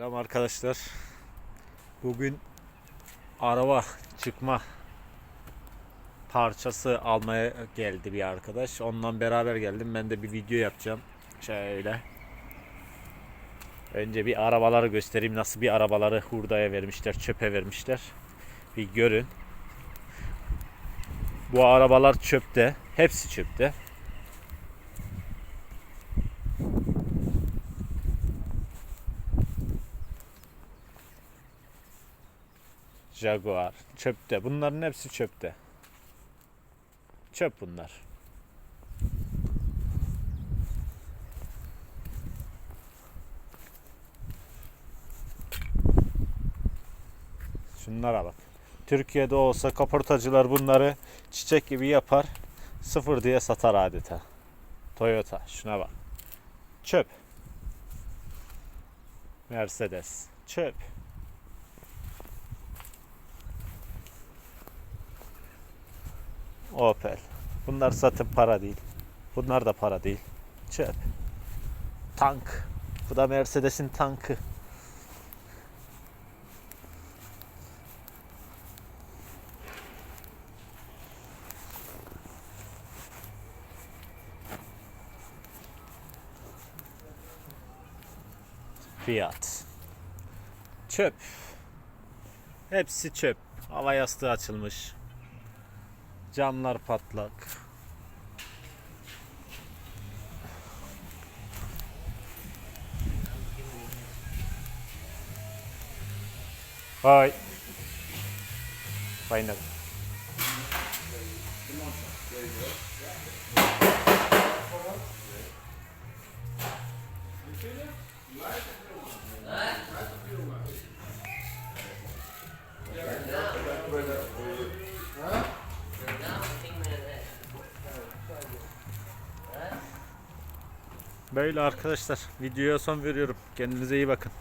Selam arkadaşlar. Bugün araba çıkma parçası almaya geldi bir arkadaş. Ondan beraber geldim. Ben de bir video yapacağım. Şöyle. Önce bir arabaları göstereyim. Nasıl bir arabaları hurdaya vermişler, çöpe vermişler. Bir görün. Bu arabalar çöpte. Hepsi çöpte. Jaguar çöpte. Bunların hepsi çöpte. Çöp bunlar. Şunlara bak. Türkiye'de olsa kaportacılar bunları çiçek gibi yapar. Sıfır diye satar adeta. Toyota şuna bak. Çöp. Mercedes. Çöp. Opel. Bunlar zaten para değil. Bunlar da para değil. Çöp. Tank. Bu da Mercedes'in tankı. Fiyat. Çöp. Hepsi çöp. Hava yastığı açılmış. Camlar patlak. Bye. Bye now. Böyle arkadaşlar videoya son veriyorum. Kendinize iyi bakın.